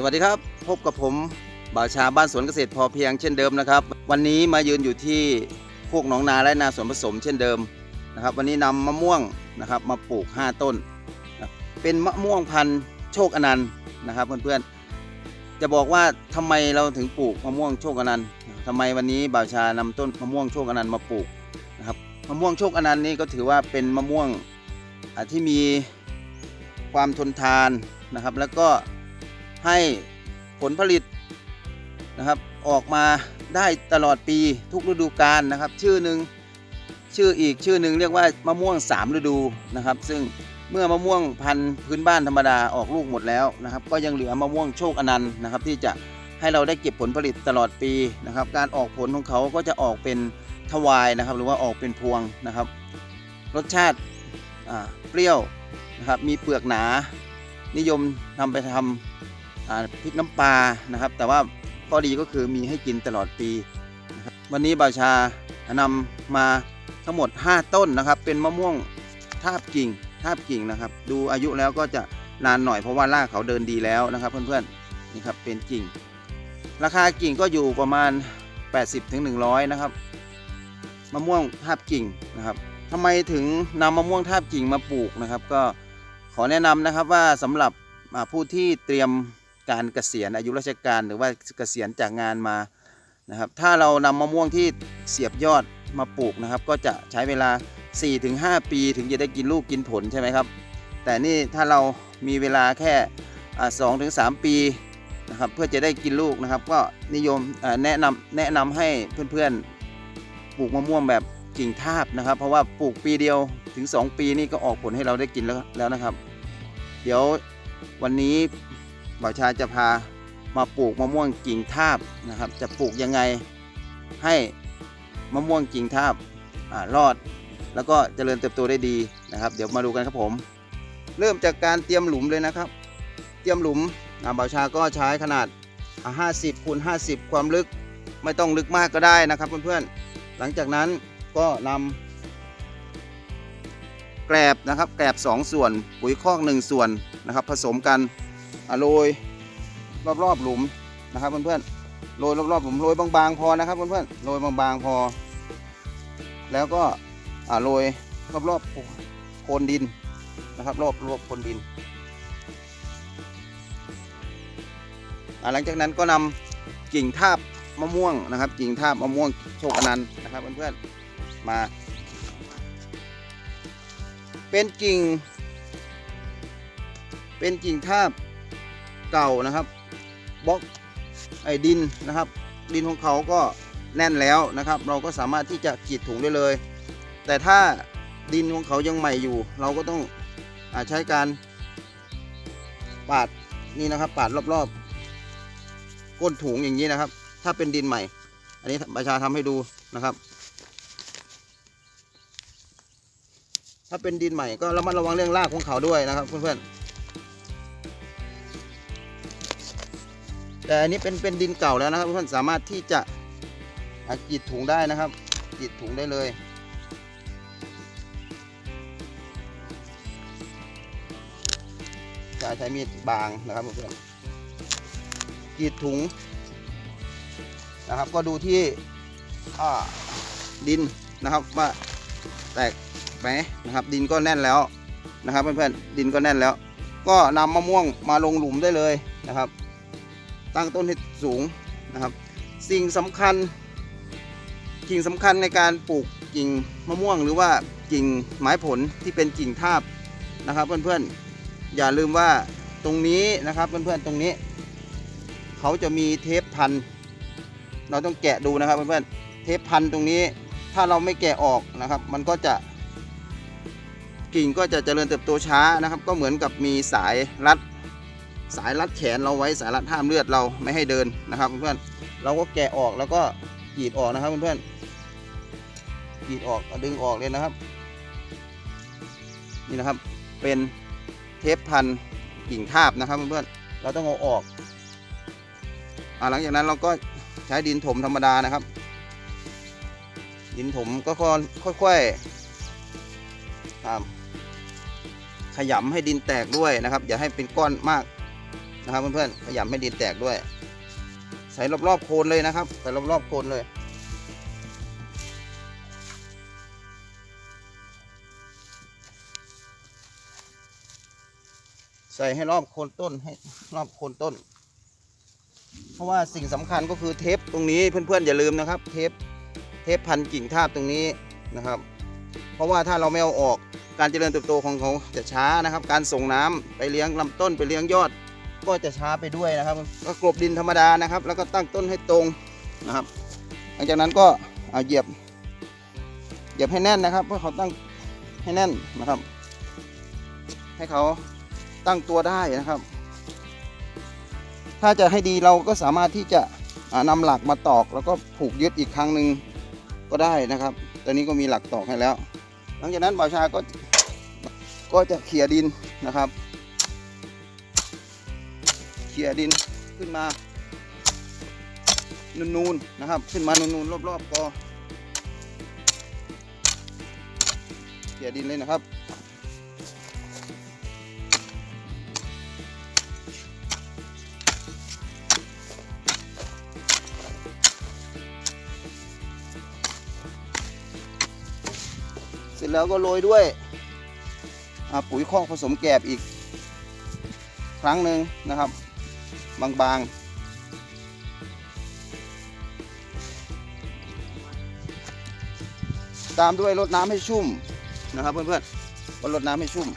สวัสดีครับ พบกับผมบ่าวชาบ้านสวนเกษตรพอเพียงเช่นเดิมนะครับ วันนี้มายืนอยู่ที่โคกหนองนาและนาสวนผสมเช่นเดิมนะครับ วันนี้นำมะม่วงนะครับมาปลูก 5 ต้นนะเป็นมะม่วงพันธุ์โชคอนันต์นะครับเพื่อนๆจะบอกว่าทำไมเราถึงปลูกมะม่วงโชคอนันต์ทำไมวันนี้บ่าวชานำต้นมะม่วงโชคอนันต์มาปลูกนะครับมะม่วงโชคอนันต์นี่ก็ถือว่าเป็นมะม่วงที่มีความทนทานนะครับ แล้วก็ ให้ผลผลิตนะครับออกมาได้ตลอดปีทุกฤดูกาลนะครับ ชื่อหนึ่งชื่ออีกชื่อหนึ่งเรียกว่ามะม่วงสามฤดูนะครับ ซึ่งเมื่อมะม่วงพันธุ์พื้นบ้านธรรมดาออกลูกหมดแล้วนะครับ ก็ยังเหลือมะม่วงโชคอนันต์นะครับ ที่จะให้เราได้เก็บผลผลิตตลอดปีนะครับ การออกผลของเขาก็จะออกเป็นทวายนะครับ หรือว่าออกเป็นพวงนะครับ รสชาติเปรี้ยวนะครับมีเปลือกหนา นิยมนำไปทำอ่า พริกน้ำปลานะครับ แต่ว่าข้อดีก็คือมีให้กินตลอดปีนะครับวันนี้บ่าวชานำมาทั้งหมด 5 ต้นนะครับ เป็นมะม่วงทาบกิ่งทาบกิ่งนะครับ ดูอายุแล้วก็จะนานหน่อยเพราะว่ารากเขาเดินดีแล้วนะครับ เพื่อนๆนี่ครับเป็นกิ่ง ราคากิ่งก็อยู่ประมาณ 80ถึง100 นะครับมะม่วงทาบกิ่งนะครับทำไมถึงนำมะม่วงทาบกิ่งมาปลูกนะครับ ก็ขอแนะนำนะครับว่าสำหรับผู้ที่เตรียม การเกษียณอายุราชการหรือว่าเกษียณจากงานมานะครับถ้าเรานำมะม่วงที่เสียบยอดมาปลูกนะครับ ก็จะใช้เวลา 4-5 ปีถึงจะได้กินลูกกินผลใช่ไหมครับ แต่นี่ถ้าเรามีเวลาแค่สองถึงสามปีนะครับเพื่อจะได้กินลูกนะครับ ก็นิยมแนะนำแนะนำให้เพื่อนๆปลูกมะม่วงแบบกิ่งทาบนะครับ เพราะว่าปลูกปีเดียวถึง 2 ปีนี่ก็ออกผลให้เราได้กินแล้วแล้วนะครับ เดี๋ยววันนี้ บ่าวชาจะพามาปลูกมะม่วงกิ่งทาบนะครับ จะปลูกยังไงให้มะม่วงกิ่งทาบอารอด แล้วก็เจริญเติบโตได้ดีนะครับ เดี๋ยวมาดูกันครับผม เริ่มจากการเตรียมหลุมเลยนะครับ เตรียมหลุมบ่าวชาก็ใช้ขนาด 50คูณ50 ความลึกไม่ต้องลึกมากก็ได้นะครับเพื่อนๆหลังจากนั้นก็นำแกลบนะครับแกลบ2 ส่วนปุ๋ยคอก 1 ส่วนนะครับ ผสมกัน โรยรอบๆหลุมนะครับเพื่อนๆโรยรอบๆหลุมโรยบางๆพอนะครับเพื่อนๆโรยบางๆพอ แล้วก็อะโรยรอบๆโคนดินนะครับ รอบรอบโคนดินหลังจากนั้นก็นำกิ่งทาบมะม่วงนะครับ กิ่งทาบมะม่วงโชคอนันต์นะครับเพื่อนๆมา เป็นกิ่ง เป็นกิ่งทาบ เก่านะครับบล็อกไอ้ดินนะครับ ดินของเขาก็แน่นแล้วนะครับ เราก็สามารถที่จะกรีดถุงได้เลย แต่ถ้าดินของเขายังใหม่อยู่ เราก็ต้องอใช้การปาดนี่นะครับ ปาดรอบๆ ก้นถุงอย่างนี้นะครับ ถ้าเป็นดินใหม่ อันนี้ประชาทำให้ดูนะครับ ถ้าเป็นดินใหม่ก็ระมัดระวังเรื่องรากของเขาด้วยนะครับเพื่อนๆ แต่อันนี้เป็นเป็นดินเก่าแล้วนะครับเพื่อนสามารถที่จะอกรีดถุงได้นะครับกรีดถุงได้เลยจะใช้มีดบางนะครับเพื่อนกรีดถุงนะครับ ก็ดูที่ดินนะครับว่าแตกไหมนะครับ ดินก็แน่นแล้วนะครับเพื่อนๆดินก็แน่นแล้ว ก็นำมะม่วงมาลงหลุมได้เลยนะครับ ตั้งต้นให้สูงนะครับ สิ่งสำคัญกิ่งสำคัญในการปลูกกิ่งมะม่วง หรือว่ากิ่งไม้ผลที่เป็นกิ่งทาบนะครับ เพื่อนๆอย่าลืมว่าตรงนี้นะครับเพื่อนๆตรงนี้ เขาจะมีเทปพันเราต้องแกะดูนะครับเพื่อนๆเทปพันตรงนี้ ถ้าเราไม่แกะออกนะครับ มันก็จะกิ่งก็จะเจริญเติบโตช้านะครับ ก็เหมือนกับมีสายรัด สายรัดแขนเราไว้สายรัดห้ามเลือดเราไม่ให้เดินนะครับเพื่อนๆเราก็แกะออกแล้วก็กรีดออกนะครับเพื่อนๆกรีดออกดึงออกเลยนะครับ นี่นะครับเป็นเทปพันกิ่งทาบนะครับเพื่อนๆเราต้องเอาออกอหลังจากนั้นเราก็ใช้ดินถมธรรมดานะครับ ดินถมก็ค่อยๆครับขยำให้ดินแตกด้วยนะครับ อย่าให้เป็นก้อนมาก นะครับเพื่อนๆขยำให้ดินแตกด้วย ใส่รอบๆโคนเลยนะครับ ใส่รอบๆโคนเลยใส่ให้รอบโคนต้นให้รอบโคนต้น เพราะว่าสิ่งสำคัญก็คือเทปตรงนี้เพื่อนๆอย่าลืมนะครับ เทปเทปพันกิ่งทาบตรงนี้นะครับ เพราะว่าถ้าเราไม่เอาออกการเจริญเติบโตของเขาจะช้านะครับ การส่งน้ำไปเลี้ยงลำต้นไปเลี้ยงยอด ก็จะช้าไปด้วยนะครับ ก็กลบดินธรรมดานะครับ แล้วก็ตั้งต้นให้ตรงนะครับ หลังจากนั้นก็เอาเหยียบเหยียบให้แน่นนะครับ เพื่อเขาตั้งให้แน่นนะครับ ให้เขาตั้งตัวได้นะครับ ถ้าจะให้ดีเราก็สามารถที่จะอ่านำหลักมาตอก แล้วก็ผูกยึดอีกครั้งหนึ่งก็ได้นะครับ ตอนนี้ก็มีหลักตอกให้แล้ว หลังจากนั้นบ่าวชาก็ก็จะเขี่ยดินนะครับ ขี่ยดินขึ้นมา นูนๆนะครับ ขึ้นมานูนๆรอบๆกอเขี่ยดินเลยนะครับเสร็จแล้วก็โรยด้วยปุ๋ยคอกผสมแกบอีก ครั้งหนึ่งนะครับ บางๆ ตามด้วยรดน้ำให้ชุ่มนะครับเพื่อนๆก็รดน้ำให้ชุ่ม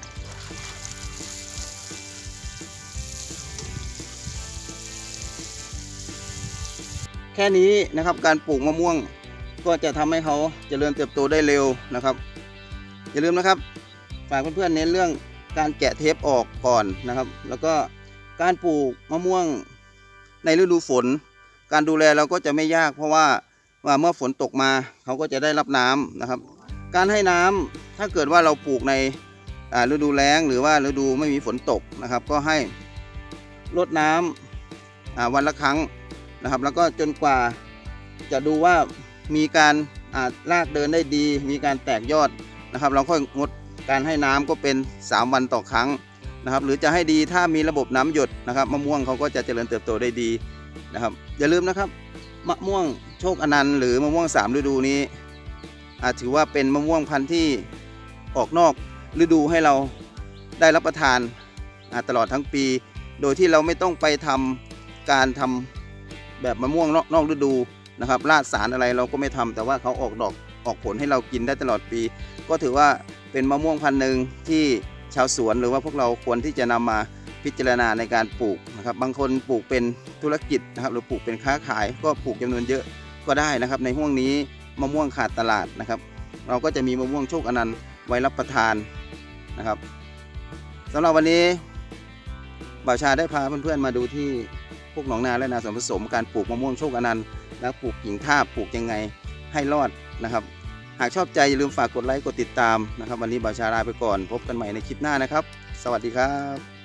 แค่นี้นะครับการปลูกมะม่วงก็จะทำให้เขาเจริญเติบโตได้เร็วนะครับ อย่าลืมนะครับฝากเพื่อนๆเน้นเรื่องการแกะเทปออกก่อนนะครับ แล้วก็ การปลูกมะม่วงในฤดูฝน การดูแลเราก็จะไม่ยาก เพราะว่าว่าเมื่อฝนตกมาเขาก็จะได้รับน้ำนะครับ การให้น้ำถ้าเกิดว่าเราปลูกในฤดูแล้ง หรือว่าฤดูไม่มีฝนตกนะครับ ก็ให้รดน้ำอ่าวันละครั้งนะครับ แล้วก็จนกว่าจะดูว่ามีการอาจรากเดินได้ดี มีการแตกยอดนะครับ เราค่อยงดการให้น้ำก็เป็น 3 วันต่อครั้ง นะครับหรือจะให้ดีถ้ามีระบบน้ำหยดนะครับมะม่วงเขาก็จะเจริญเติบโตได้ดีนะครับอย่าลืมนะครับมะม่วงโชคอนันต์หรือมะม่วงสามฤดูนี้ อาจถือว่าเป็นมะม่วงพันธุ์ที่ออกนอกฤดูให้เราได้รับประทานตลอดทั้งปี โดยที่เราไม่ต้องไปทำการทำแบบมะม่วงนอกนอกฤดูนะครับราดสารอะไรเราก็ไม่ทำแต่ว่าเขาออกดอกออกผลให้เรากินได้ตลอดปี ก็ถือว่าเป็นมะม่วงพันธุ์หนึ่งที่ ชาวสวนหรือว่าพวกเราควรที่จะนำมาพิจารณาในการปลูกนะครับ บางคนปลูกเป็นธุรกิจนะครับหรือปลูกเป็นค้าขายก็ปลูกจำนวนเยอะก็ได้นะครับ ในห่วงนี้มะม่วงขาดตลาดนะครับ เราก็จะมีมะม่วงโชคอนันต์ไว้รับประทานนะครับสำหรับวันนี้บ่าวชาได้พาเพื่อนๆมาดูที่พวกหนองนาและนาสวนผสมการปลูกมะม่วงโชคอนันต์แล้วปลูกกิ่งท่าปลูกยังไงให้รอดนะครับากชอบใจอย่าลืมฝากกดไลค์กดติดตามนะครับ วันนี้บาชาลาไปก่อน พบกันใหม่ในคลิปหน้านะครับ สวัสดีครับ